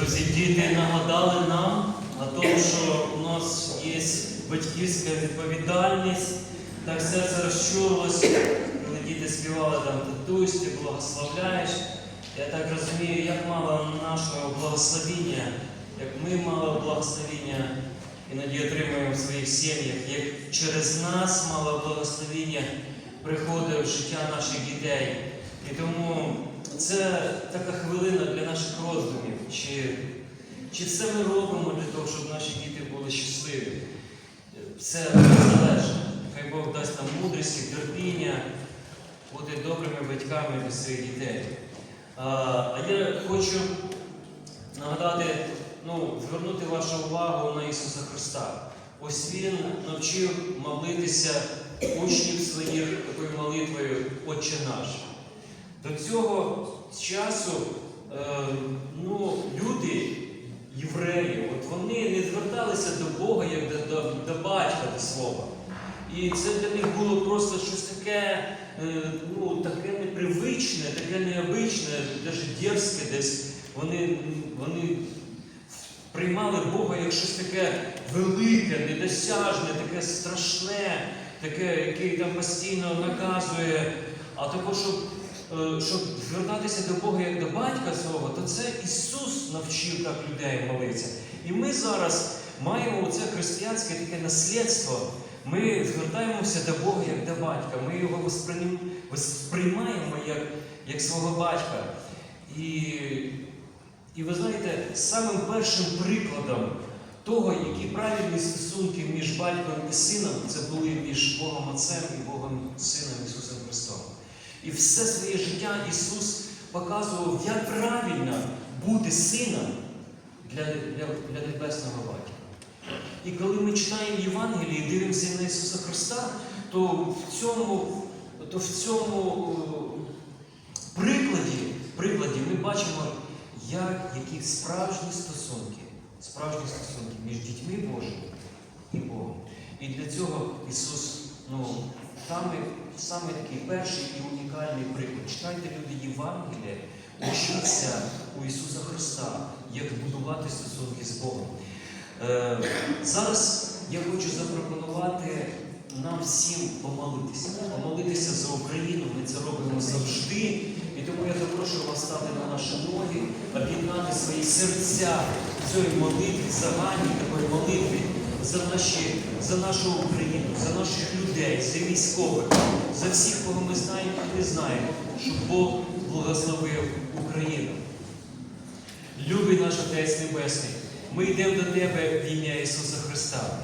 Друзі, діти нагадали нам на тому, що у нас є батьківська відповідальність. Так серце розчулилось, коли діти співали там татусь, ти благословляєш. Я так розумію, як мало нашого благословіння, як ми мало благословіння іноді отримуємо в своїх сім'ях, як через нас мало благословіння приходить в життя наших дітей. І тому це така хвилина для наших роздумів. Чи, чи все ми робимо для того, щоб наші діти були щасливі? Все залежить. Хай Бог дасть нам мудрості, терпіння, бути добрими батьками для своїх дітей. А, а я хочу нагадати, ну, звернути вашу увагу на Ісуса Христа. Ось Він навчив молитися учнів своїх такою молитвою Отче наш. До цього часу е, ну, люди, євреї, от вони не зверталися до Бога як до, до, до батька до слова. І це для них було просто щось таке, е, ну, таке непривичне, таке необичне, навіть дерзке десь. Вони, вони приймали Бога як щось таке велике, недосяжне, таке страшне, таке, який там постійно наказує. А також, щоб, щоб звертатися до Бога як до батька свого, то це Ісус навчив так людей молитися. І ми зараз маємо оце християнське таке наслідство. Ми звертаємося до Бога як до батька. Ми його восприймаємо як, як свого батька. І і ви знаєте, самим першим прикладом того, які правильні стосунки між батьком і сином, це були між Богом Отцем і Богом Сином Ісусом Христом. І все своє життя Ісус показував, як правильно бути сином для, для, для небесного батька. І коли ми читаємо Євангелії і дивимося на Ісуса Христа, то в цьому, то в цьому е, прикладі, прикладі ми бачимо, як, які справжні стосунки, справжні стосунки між дітьми Божими і Богом. І для цього Ісус, ну, саме, саме такий перший і унікальний приклад. Читайте люди Євангелія, учіться у Ісуса Христа, як будувати стосунки з Богом. Е, зараз я хочу запропонувати нам всім помолитися. Помолитися за Україну. Ми це робимо завжди. І тому я запрошую вас стати на наші ноги, об'єднати свої серця цій молитві, загальній такої молитві за, наші, за нашу Україну, за наших людей, за військових, за всіх, кого ми знаємо і не знаємо, щоб Бог благословив Україну. Любий наш Отець Небесний, ми йдемо до Тебе в ім'я Ісуса Христа.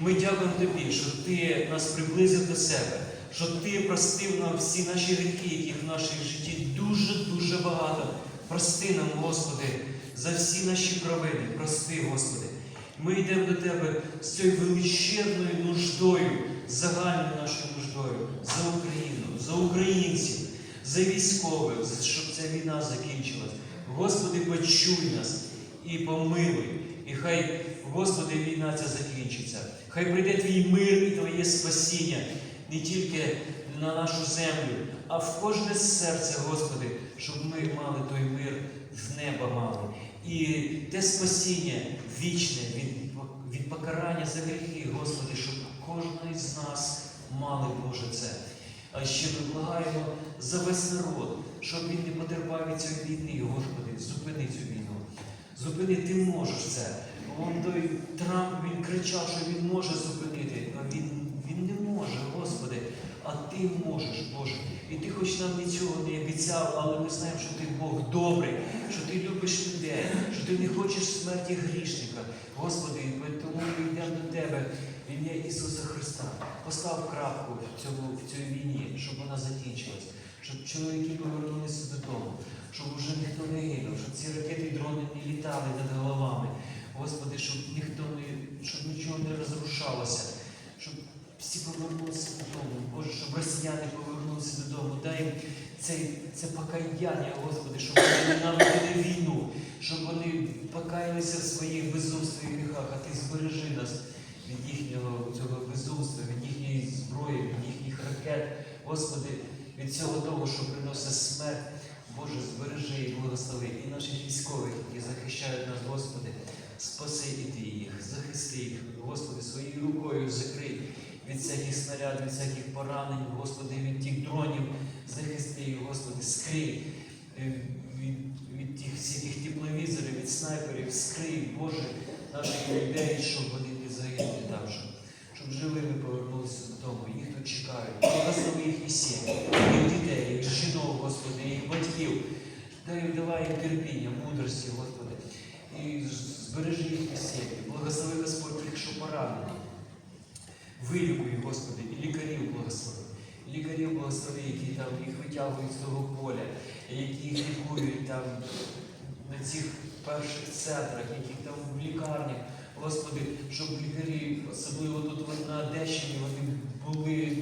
Ми дякуємо Тобі, що Ти нас приблизив до себе, що Ти простив нам всі наші гріхи, яких в нашій житті дуже-дуже багато. Прости нам, Господи, за всі наші провини. Прости, Господи. Ми йдемо до Тебе з цією величезною нуждою, загальною нашою нуждою за Україну, за українців, за військових, щоб ця війна закінчилась. Господи, почуй нас і помилуй. І хай, Господи, війна ця закінчиться. Хай прийде Твій мир і Твоє спасіння не тільки на нашу землю, а в кожне серце, Господи, щоб ми мали той мир з неба мали. І те спасіння вічне від, від покарання за гріхи, Господи, щоб кожен із нас мали, Боже, це. А ще ми благаємо за весь народ, щоб він не потерпав від цієї війни, Господи, зупини цю війну. Зупини, ти можеш це. Вон той Трамп він кричав, що він може зупинити, а він, він не може, Господи. А ти можеш, Боже. І ти хоч нам нічого не обіцяв, але ми знаємо, що ти Бог добрий, що ти любиш людей, що ти не хочеш смерті грішника. Господи, тому ми йдемо до Тебе в ім'я Ісуса Христа. Постав крапку в цьому, в цій війні, щоб вона закінчилась, щоб чоловіки повернулися додому, щоб уже ніхто не гинув, щоб ці ракети і дрони не літали над головами. Господи, щоб ніхто не, щоб нічого не розрушалося, щоб всі повернулися додому. Боже, щоб росіяни повернулися додому. Дай їм це, це покаяння, Господи, щоб вони ненавиділи війну, щоб вони покаялися в своїх безумствах і гріхах, а Ти збережи нас від їхнього цього безумства, від їхньої зброї, від їхніх ракет, Господи, від всього того, що приносить смерть. Боже, збережи і благослови і наших військових, які захищають нас, Господи. Спаси і ти їх, захисти їх, Господи, своєю рукою закрий всяких снарядів, від всяких поранень, Господи, від тих дронів, захисти їх, Господи, скрий е, від, від тих всяких тепловізорів, від снайперів, скрий, Боже, наших людей, щоб вони не загинули там, щоб, щоб живими повернулися додому. Їх тут чекають. Благослови їхні сім'ї, їх дітей, їх жінок, Господи, їх батьків. Дай давай їм терпіння, мудрості, Господи. І збережи їхні сім'ї. Благослови Господь тих, що поранені. Вилікуй, Господи, і лікарів благослови. Лікарів благослови, які там їх витягують з того поля, які їх лікують там на цих перших центрах, які там в лікарнях. Господи, щоб лікарі, особливо тут на Одещині, вони були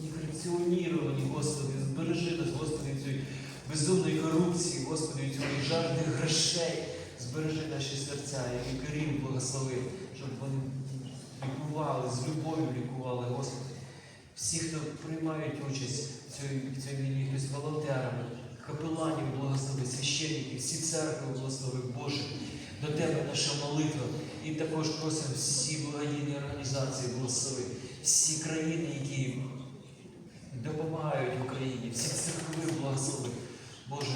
мікроціоніровані, Господи, збережи нас, Господи, цієї безумної корупції, Господи, цієї жажди грошей. Збережи наші серця і лікарів благослови, щоб вони лікували, з любов'ю лікували, Господи. Всі, хто приймають участь в цій, цій війні, хтось волонтерами, капеланів благослови, священників, всі церкви благослови, Боже. До Тебе наша молитва. І також просимо всі благодійні організації благослови, всі країни, які допомагають Україні, всі церкви благослови. Боже,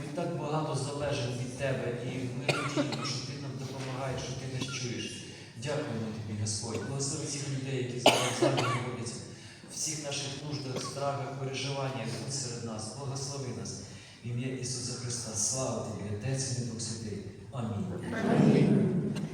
ми так багато залежимо від Тебе, і ми радіємо, що Ти нам допомагаєш, що Ти нас чуєш. Дякуємо тобі, Господь. Благослови всіх людей, які зараз нами знаходяться, в всіх наших нуждах, страхах, переживаннях тут серед нас. Благослови нас. В ім'я Ісуса Христа. Слава тобі, Отець і Дух Святий. Амінь.